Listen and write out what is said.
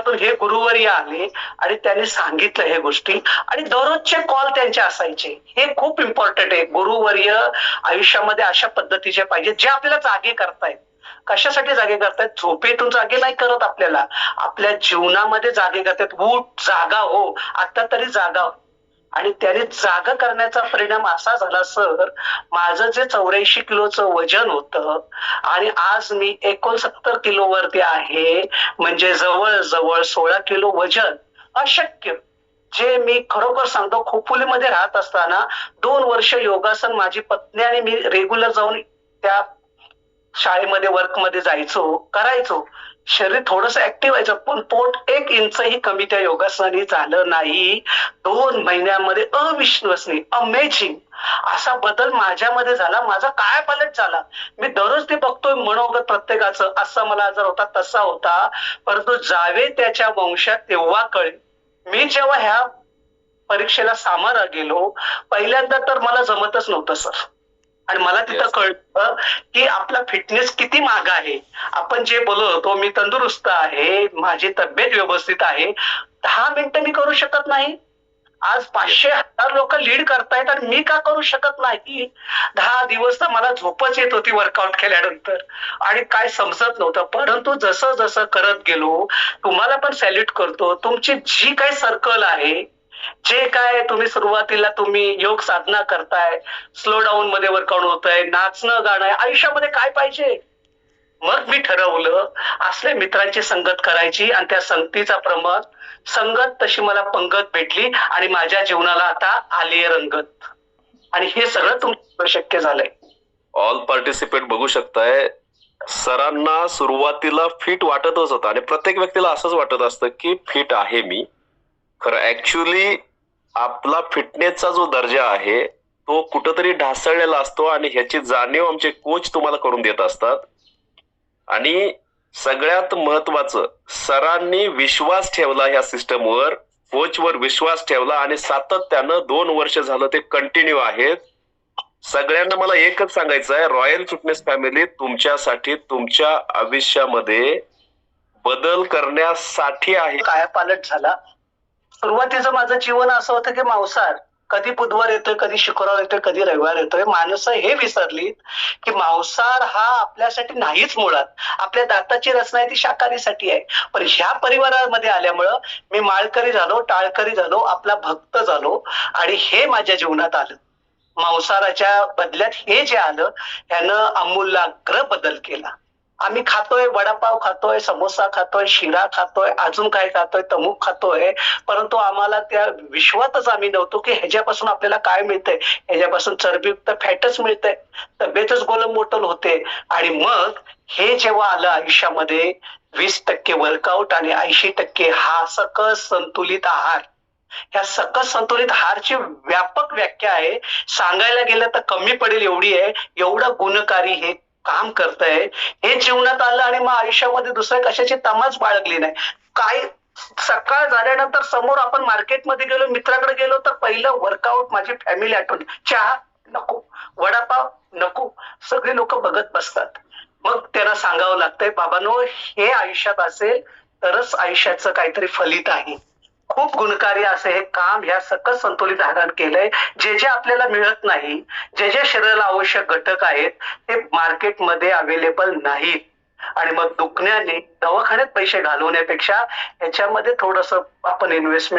माध्यमातून हे गुरुवर्य आले आणि त्यांनी सांगितलं हे गोष्टी. आणि दररोजचे कॉल त्यांचे असायचे. हे खूप इम्पॉर्टंट आहे. गुरुवर्य आयुष्यामध्ये अशा पद्धतीचे पाहिजे जे आपल्याला जागे करतायत. कशासाठी जागे करतायत? झोपेतून जागे नाही करत आपल्याला. आपल्या जीवनामध्ये जागे करतायत. उठ जागा हो. आता तरी जागा हो. आणि त्याने जाग करण्याचा परिणाम असा झाला सर माझं जे चौऱ्याऐंशी किलोचं वजन होतं आणि आज मी एकोणसत्तर किलो वरती आहे म्हणजे जवळ जवळ सोळा किलो वजन अशक्य. जे मी खरोखर सांगतो खोपोलीमध्ये राहत असताना दोन वर्ष योगासन माझी पत्नी आणि मी रेग्युलर जाऊन त्या शाळेमध्ये वर्कमध्ये जायचो करायचो. शरीर थोडस ऍक्टिव्ह व्हायचं पण पोट एक इंचही कमी त्या योगासनाने झालं नाही. दोन महिन्यामध्ये अविश्वसनीय अमेझिंग असा बदल माझ्यामध्ये झाला. माझा काय पालट झाला. मी दररोज ते बघतोय मनोगत प्रत्येकाचं. असा मला आजार होता तसा होता. परंतु जावे त्याच्या वंशात तेव्हा कळेल. मी जेव्हा ह्या परीक्षेला सामोरा गेलो पहिल्यांदा तर मला जमतच नव्हतं सर. आणि मला तिथं. कळतं की आपला फिटनेस किती माग आहे. आपण जे बोलत होतो मी तंदुरुस्त आहे माझी तब्येत व्यवस्थित आहे दहा मिनिटं मी करू शकत नाही. आज पाचशे हजार लोक लीड करतायत आणि मी का करू शकत नाही? दहा दिवस तर मला झोपच येत होती वर्कआउट केल्यानंतर. आणि काय समजत नव्हतं. परंतु जसं जसं करत गेलो तुम्हाला पण सॅल्यूट करतो. तुमची जी काही सर्कल आहे जे काय तुम्ही सुरुवातीला तुम्ही योग साधना करताय स्लो डाऊन मध्ये वर्कआउट होत आहे नाचणं गाणं आहे आयुष्यामध्ये काय पाहिजे? मग मी ठरवलं असले मित्रांची संगत करायची आणि त्या संगतीचा प्रमाण संगत तशी मला पंगत भेटली आणि माझ्या जीवनाला आता आली रंगत. आणि हे सगळं तुमचं शक्य झालंय. ऑल पार्टिसिपेट बघू शकताय सरांना सुरुवातीला फिट वाटतच होतं आणि प्रत्येक व्यक्तीला असंच वाटत असतं की फिट आहे मी. खरं ऍक्च्युली आपला फिटनेसचा जो दर्जा आहे तो कुठंतरी ढासळलेला असतो आणि ह्याची जाणीव आमचे कोच तुम्हाला करून देत असतात. आणि सगळ्यात महत्वाचं सरांनी विश्वास ठेवला ह्या सिस्टमवर कोचवर विश्वास ठेवला आणि सातत्यानं दोन वर्ष झालं ते कंटिन्यू आहेत. सगळ्यांना मला एकच सांगायचं आहे रॉयल फिटनेस फॅमिली तुमच्यासाठी तुमच्या आयुष्यामध्ये बदल करण्यासाठी आहे. काय पालट झाला. सुरुवातीचं माझं जीवन असं होतं की मांसाहार. कधी बुधवार येतोय कधी शुक्रवार येतोय कधी रविवार येतोय. माणसं हे विसरलीत की मांसाहार हा आपल्यासाठी नाहीच मुळात. आपल्या दाताची रचना आहे ती शाकाहारीसाठी आहे. पण ह्या परिवारामध्ये आल्यामुळं मी माळकरी झालो टाळकरी झालो आपला भक्त झालो आणि हे माझ्या जीवनात आलं. मांसाहाराच्या बदल्यात हे जे आलं ह्यानं अमूलाग्र बदल केला. आम्ही खातोय वडापाव खातोय समोसा खातोय शिरा खातोय अजून काय खातोय तमुक खातोय. परंतु आम्हाला त्या विश्वातच आम्ही नव्हतो की ह्याच्यापासून आपल्याला काय मिळतंय. ह्याच्यापासून चरबीयुक्त फॅटच मिळतंय. तब्येतच गोलम होते. आणि मग हे जेव्हा आलं आयुष्यामध्ये वीस टक्के वर्कआउट आणि ऐंशी टक्के हा सकस संतुलित आहार. ह्या सकस संतुलित आहारची व्यापक व्याख्या आहे. सांगायला गेलं तर कमी पडेल एवढी आहे. एवढं गुणकारी हे काम करतंय. हे जीवनात आलं आणि मग आयुष्यामध्ये दुसऱ्या कशाची तमाच बाळगली नाही. काय सकाळ झाल्यानंतर समोर आपण मार्केटमध्ये गेलो मित्राकडे गेलो तर पहिलं वर्कआउट माझी फॅमिली आठवण चहा नको वडापाव नको सगळे लोक बघत बसतात. मग त्यांना सांगावं लागतंय बाबांनो हे आयुष्यात असेल तरच आयुष्याचं काहीतरी फलित आहे. खूप गुणकारी असं हे काम ह्या सकस संतुलित आहारात केलंय. जे जे आपल्याला मिळत नाही जे जे शरीराला आवश्यक घटक आहेत ते मार्केटमध्ये अवेलेबल नाहीत. आणि मग दुखण्याने दवाखान्यात पैसे घालवण्यापेक्षा याच्यामध्ये थोडस आपण इन्व्हेस्टमेंट